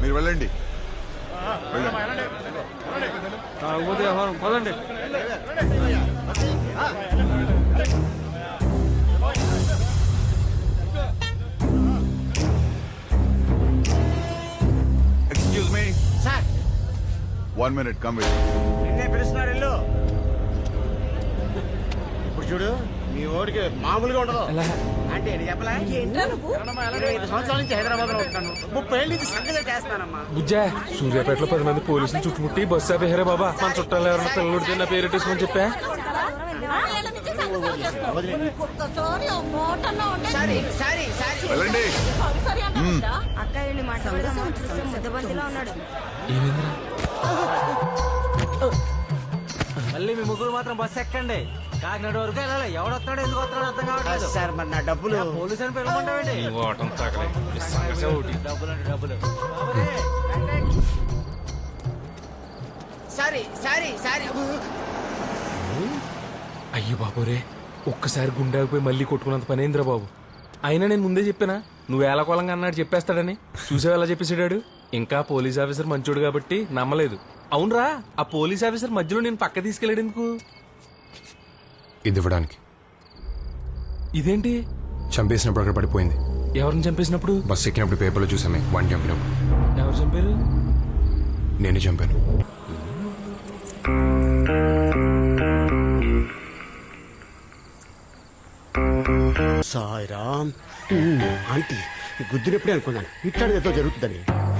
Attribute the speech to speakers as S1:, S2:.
S1: మీరు వెళ్ళండి.
S2: పదండి.
S1: Excuse me
S3: sir
S1: one minute come with
S3: ఇప్పుడు చూడు మీ ఓడికి మామూలుగా ఉండదు. అంటే చెప్పలే? సంవత్సరాల నుంచి హైదరాబాద్లో ఉంటాను. ముప్పై ఏళ్ళ నుంచి సంగతి చేస్తానమ్మా
S2: బుజ్జా సూర్యాపేటలో పది మంది పోలీసులు చుట్టుముట్టి బస్సు ఆపేహారే బాబా. మన చుట్టాలు ఎవరైనా పిల్లలు నా పేరు పెట్టేసుకొని చెప్పా?
S3: Sorry sorry sorry.
S1: వెళ్ళండి.
S4: అక్క మాట సిద్ధబంతిలో ఉన్నాడు.
S2: ఏమైందిరా?
S5: మళ్ళీ మీ ముగ్గురు మాత్రం బస్ ఎక్కండి. కాకినాడ వరకు వెళ్ళాలి. ఎవడొస్తాడో ఎందుకు వస్తాడో అర్థం కావట్లేదు.
S3: సార్ మరి నా డబ్బులు
S5: పోలీసు అని పిలవమంటావండి
S2: నీ ఓటం తగలే. నీ సంగతి ఒకటి.
S5: డబ్బులు అంటే డబ్బులు.
S3: Sorry sorry sorry.
S2: అయ్యో బాబోరే ఒక్కసారి గుండాకపోయి మళ్ళీ కొట్టుకున్నంత పనేంద్రా బాబు. అయినా నేను ముందే చెప్పానా నువ్వు ఏలకోలంగా అన్నాడు చెప్పేస్తాడని? చూసావు ఎలా చెప్పేసాడు ఇంకా పోలీస్ ఆఫీసర్ మంచోడు కాబట్టి నమ్మలేదు. అవునరా ఆ పోలీస్ ఆఫీసర్ మధ్యలో నేను పక్క తీసుకెళ్ళాడు ఎందుకు?
S6: ఇది ఇవ్వడానికి
S2: ఇదేంటి?
S6: చంపేసినప్పుడు అక్కడ పడిపోయింది.
S2: ఎవరిని చంపేసినప్పుడు?
S6: బస్ ఎక్కినప్పుడు పేపర్లో చూసామే వాడిని చంపినప్పుడు.
S2: ఎవరు చంపారు?
S6: నేనే చంపాను.
S3: సాయిరామ్. ఆంటీ గుద్దినప్పుడే అనుకున్నాను? ఇట్లాంటి ఏదో జరుగుతుందని?